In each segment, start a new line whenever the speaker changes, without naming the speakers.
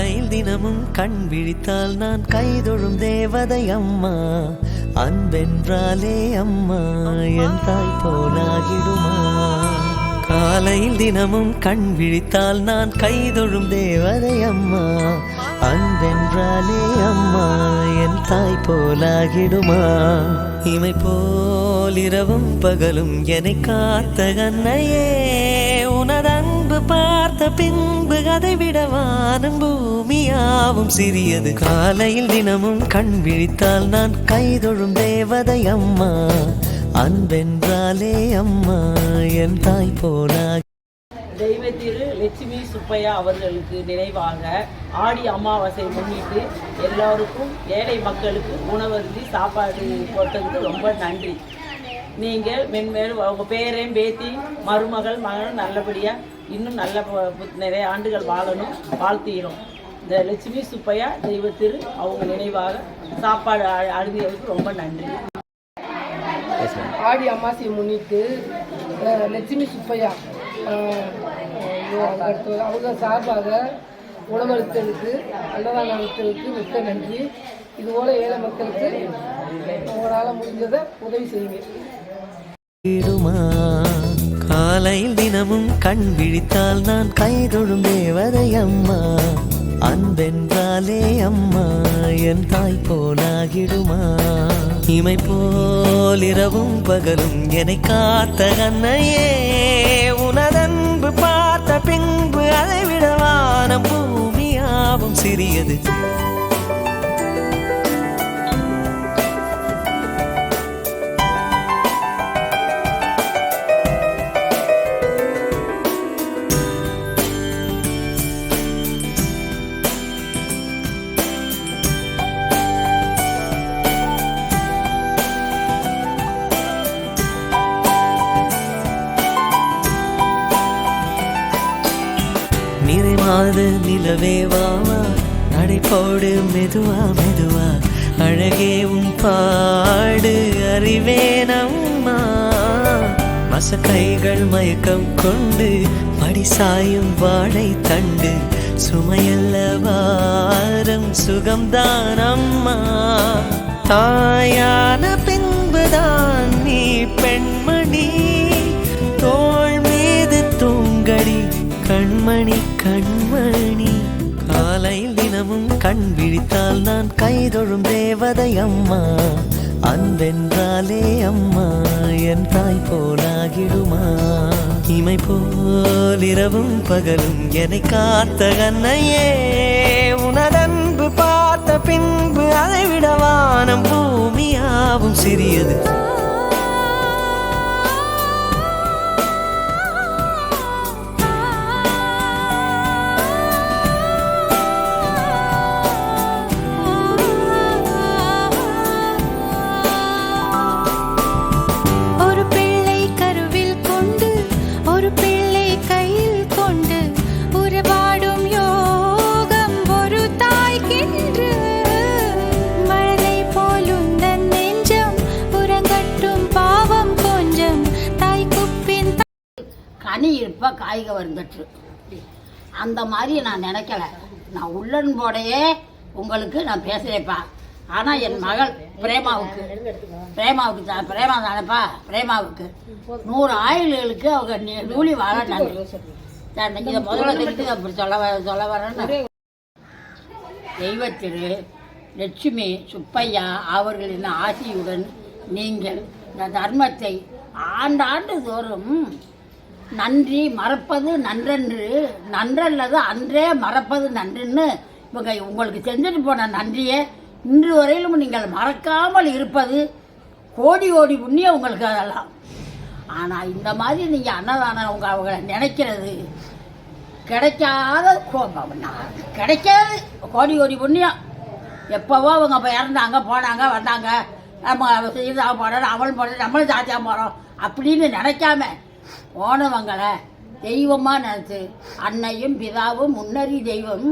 காலையில் தினமும் கண் விழித்தால் நான் கைதொழும் தேவதை அம்மா அன்பென்றாலே அம்மா என் தாய் போலாகிடுமா காலையில் தினமும் கண் விழித்தால் நான் கைதொழும் தேவதை அம்மா அன்பென்றாலே அம்மா என் தாய் போலாகிடுமா இமை போலிரவும் பகலும் என காத்த கண்ணையே உனதன்பு பார்த்த பின்பு கதை விட பூமியாவும் சிறியது காலையில் தினமும் கண் விழித்தால் நான் கைதொழும் தேவதை அம்மா அன்பென்றாலே அம்மா என் தாய் போலா
தெய்வ திரு லட்சுமி சுப்பையா அவர்களுக்கு நினைவாக ஆடி அமாவாசை முன்னிட்டு எல்லோருக்கும் ஏழை மக்களுக்கு உணவருந்தி சாப்பாடு போட்டதுக்கு ரொம்ப நன்றி நீங்கள் மென்மேலும் உங்க பேரையும் பேத்தி மருமகள் மகனும் நல்லபடியாக இன்னும் நல்ல நிறைய ஆண்டுகள் வாழணும் வாழ்த்திடும் இந்த லட்சுமி சுப்பையா தெய்வ திரு அவங்க நினைவாக சாப்பாடு அழுதியதுக்கு ரொம்ப நன்றி
ஆடி அமாவாசையை முன்னிட்டு லட்சுமி சுப்பையா அவங்க சார்பாக உணவளித்தலுக்கு அன்னதான மிக்க நன்றி இதுபோல் ஏழை மக்களுக்கு உங்களால் முடிஞ்சதை உதவி செய்யுங்க
தீருமா காலையில் தினமும் கண் விழித்தால் நான் கை தொழும் தேவதை அம்மா அன்பென்றாலே அம்மா என் தாய் போலாகிடுமா இமை போல் இரவும் பகலும் என்னை காத்த கண்ணையே உனதன்பு பார்த்த பின்பு அதை விடவான பூமியாவும் சிறியது காது நிலவே வாவா நடைபோடு மெதுவா மெதுவா அழகே உன் பாடு அறிவே நம்மா மச கைகள் மயக்கம் கொண்டு படி சாயும் வாழை தண்டு சுமையல்ல வாரம் சுகம்தான் அம்மா தாயான பின்புதான் நீ பெண்மணி
பார்த்தால் நான் கைதொழும் தேவதை அம்மா அன்பென்றாலே அம்மா என் தாய் போலாகிடுமா இமை போல் இரவும் பகலும் என்னை காத்த கண்ணையே உனதன்பு பார்த்த பின்பு அதைவிட வானம் பூமியாவும் சிறியது பண்ணி இருப்பா காய்க பெற்று அந்த மாதிரி நான் நினைக்கல நான் உள்ளன் போடையே உங்களுக்கு நான் பேசுகிறேப்பா ஆனால் என் மகள் பிரேமாவுக்கு பிரேமாவுக்கு தான் பிரேமா தானேப்பா பிரேமாவுக்கு நூறு ஆயுள்களுக்கு அவங்க நூலி வாழ்க்கை இதை முதல்ல அப்படி சொல்ல வர சொல்ல வரேன்னு தெய்வத்திரு லட்சுமி சுப்பையா அவர்களின் ஆசியுடன் நீங்கள் இந்த தர்மத்தை ஆண்டாண்டு தோறும் நன்றி மறப்பது நன்றன்று நன்றல்லது அன்றே மறப்பது நன்றுன்னு இவங்க உங்களுக்கு செஞ்சுட்டு போன நன்றியை இன்று வரையிலும் நீங்கள் மறக்காமல் இருப்பது கோடி கோடி புண்ணியம் உங்களுக்கு அதெல்லாம் ஆனால் இந்த மாதிரி நீங்கள் அன்னதானம் உங்கள் அவங்களை நினைக்கிறது கிடைக்காத கிடைக்காது கோடி கோடி புண்ணியம் எப்போவோ அவங்க இப்போ இறந்தாங்க போனாங்க வந்தாங்க நம்ம செய்தாக போகிறோம் அவள் போகிறோம் நம்மளும் சாத்தியாக போகிறோம் அப்படின்னு நினைக்காம ஓனவங்களை தெய்வமாக நினச்சி அன்னையும் பிதாவும் முன்னறி தெய்வம்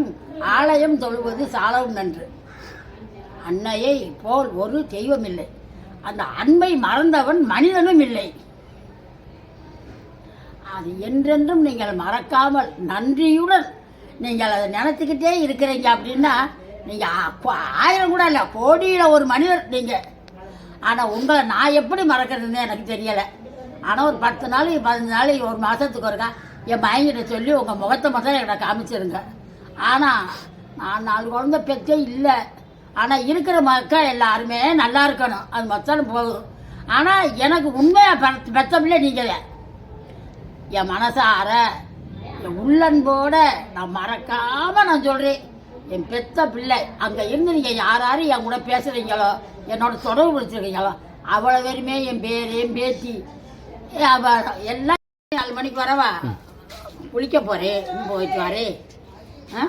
ஆலயம் தொழுவது சாலவும் நன்று அன்னையை போல் ஒரு தெய்வம் இல்லை அந்த அன்பை மறந்தவன் மனிதனும் இல்லை அது என்றென்றும் நீங்கள் மறக்காமல் நன்றியுடன் நீங்கள் அதை நினச்சிக்கிட்டே இருக்கிறீங்க அப்படின்னா நீங்கள் ஆயிரம் கூட இல்லை கோடியில் ஒரு மனிதர் நீங்கள் ஆனால் உங்களை நான் எப்படி மறக்கிறதுன்னு எனக்கு தெரியலை ஆனால் ஒரு பத்து நாள் பதினஞ்சு நாள் ஒரு மாதத்துக்கு ஒருக்கா என் மயங்கிட்ட சொல்லி உங்கள் முகத்தை மட்டும் என்கிட்ட காமிச்சிருங்க ஆனால் நான் நாலு குழந்த பெற்றே இல்லை ஆனால் இருக்கிற மக்கள் எல்லாருமே நல்லா இருக்கணும் அது மொத்தம் போகும் ஆனால் எனக்கு உண்மையாக பெத்த பெத்த பிள்ளை நீங்கள் என் மனசார என் உள்ளன்போட நான் மறக்காமல் நான் சொல்கிறேன் என் பெத்த பிள்ளை அங்கே இருந்து நீங்கள் யார் யார் என் கூட பேசுகிறீங்களோ என்னோட தொடர்பு பிடிச்சிருக்கீங்களோ அவ்வளோ பேருமே என் பேர் என் பேத்தி வியாபாரம் எல்லாம் நாலு மணிக்கு வரவா குளிக்க போறேன் போயிட்டு வரேன் ஆ